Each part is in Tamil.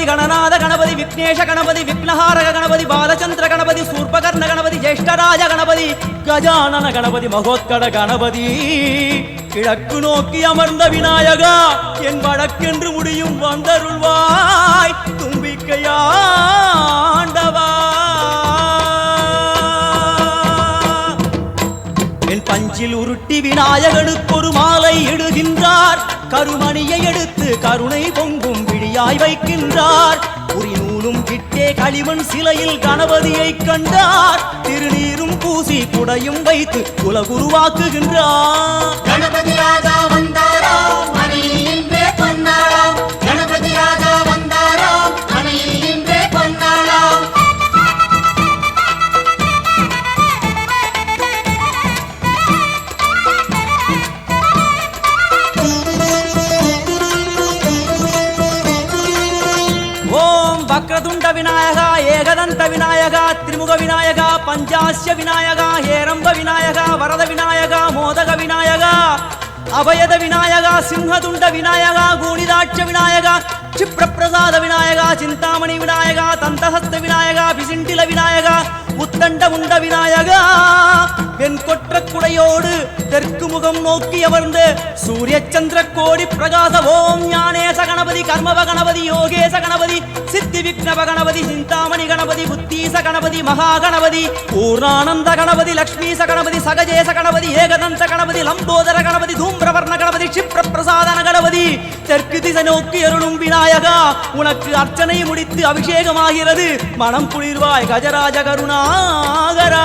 ஹேரம்ப கணபதி கணநாத கணபதி விக்னேஷ கணபதி விக்னஹாரக கணபதி பாலச்சந்திர கணபதி சூர்பகர்ண கணபதி ஜேஷ்டராஜ கணபதி கஜானன கணபதி மகோத்கட கணபதி. கிழக்கு நோக்கி அமர்ந்த விநாயகா என் வழக்கென்று முடியும் வந்தருள்வாய். தும்பிக்கையாண்டவா. என் உருட்டி விநாயகனுக்கு ஒரு மாலை இடுகின்றார். கருமணியை எடுத்து கருணை பொங்கும் விழியாய் வைக்கின்றார். உரி நூலும் கிட்டே களிமண் சிலையில் கணபதியை கண்டார். திருநீரும் பூசி குடையும் வைத்து குலகுருவாக்குகின்றார். கணபதி ராஜா ஏகதந்த விநாயகா திரிமுக விநாயகா பஞ்சாஸ்ய விநாயகா ஹேரம்ப விநாயகா வரத விநாயகா மோதக விநாயகா அபயத விநாயகா சிம்ஹதுண்ட விநாயகா கூணிதாட்ச விநாயகா க்ஷிப்ரப்பிரசாத விநாயகா சிந்தாமணி விநாயகா தந்தஹஸ்த விநாயகா பிசிண்டில விநாயகா உத்தண்ட உண்ட என் கொற்ற குடையோடு தெற்கு முகம் நோக்கி அமர்ந்து சூரிய சந்திர கோடி பிரகாச ஓம் ஞானேச கணபதி கர்மவ கணபதி யோகேச கணபதி சித்தி விக்னவ கணபதி சிந்தாமணி கணபதி புத்தீச கணபதி மகா கணபதி பூர்ணானந்த கணபதி லக்ஷ்மீச கணபதி சகஜேச கணபதி ஏகதந்த கணபதி லம்போதர கணபதி தூம்பிரவர்ண கணபதி க்ஷிப்ர பிரசாதன கணபதி. தெற்கு திசை நோக்கி அருளும் விநாயகா உனக்கு அர்ச்சனை முடித்து அபிஷேகமாகிறது. மனம் குளிர்வாய் கஜராஜ கருணாகரா.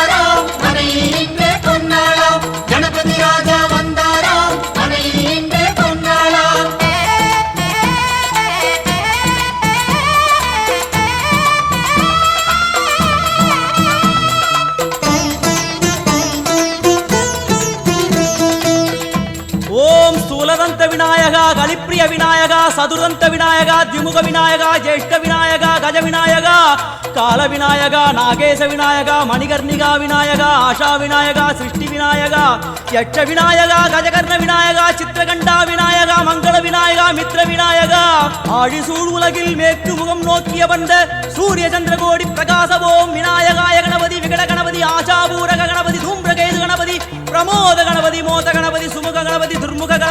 விநாயகா கலிப்பிரிய விநாயகா சதுரந்த விநாயகா திமுக விநாயகா ஜேஷ்ட விநாயகா கஜ விநாயகா கால விநாயகா நாகேச விநாயகா மணிகர்ணிகா விநாயகா ஆஷா விநாயகா சிருஷ்டி விநாயகா யட்ச விநாயகா கஜகர்ண விநாயகா சித்திரகண்டா விநாயகா மங்கள விநாயகா மித்ர விநாயகா ஆழிசூழ் உலகில் மேற்கு முகம் நோக்கிய வந்த சூரிய சந்திரகோடி பிரகாசவோம் விநாயகாய கணபதி விகட கணபதி ஆஷாபூரக கணபதி தூம்பிரகேது கணபதி பிரமோத கணபதி மோத கணபதி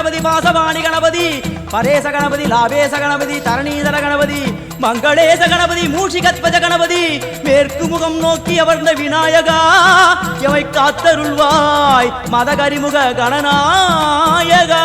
துர்முக கணபதி வாசவாணி கணபதி பரேச கணபதி லாபேச கணபதி தரணீதர கணபதி மங்களேச கணபதி மூஷிகத்வஜ கணபதி மேற்கு முகம் நோக்கி அமர்ந்த விநாயகா எவை காத்தருள்வாய் மதகரிமுக கணநாயகா.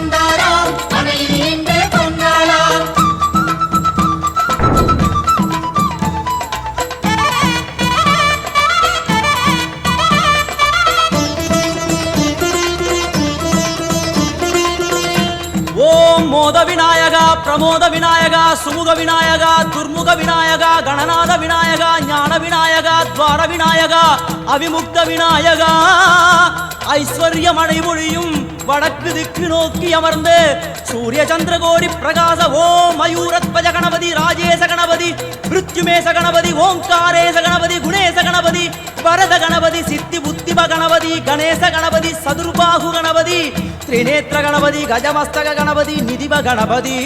மோத விநாயகா பிரமோத விநாயகா சுமுக விநாயகா துர்முக விநாயகா கணநாத விநாயகா ஞான விநாயகா துவார விநாயகா அவிமுக்த விநாயகா. ஐஸ்வர்ய மழைமொழியும் வடக்கு திக்கு நோக்கி அமர்ந்து சூரிய சந்திர கோடி பிரகாச ஓம் மயூரத்வஜ கணபதி ராஜேச கணபதி மிருத்யுமேச கணபதி ஓம்காரேச கணபதி குணேச கணபதி வரத கணபதி சித்தி புத்திப கணபதி கணேச கணபதி சதுர்பாகு கணபதி திரிநேத்திர கணபதி கஜமஸ்தக கணபதி நிதிப கணபதி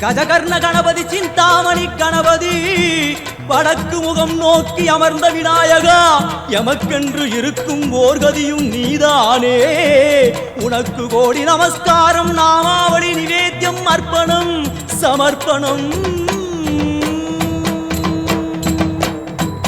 கஜகர்ண கணபதி சிந்தாமணி கணபதி. வடக்கு முகம் நோக்கி அமர்ந்த விநாயகா எமக்கென்று இருக்கும் ஓர்கதியும் நீதானே. உனக்கு கோடி நமஸ்காரம் நாமாவளி நிவேத்தியம் அர்ப்பணம் சமர்ப்பணம்.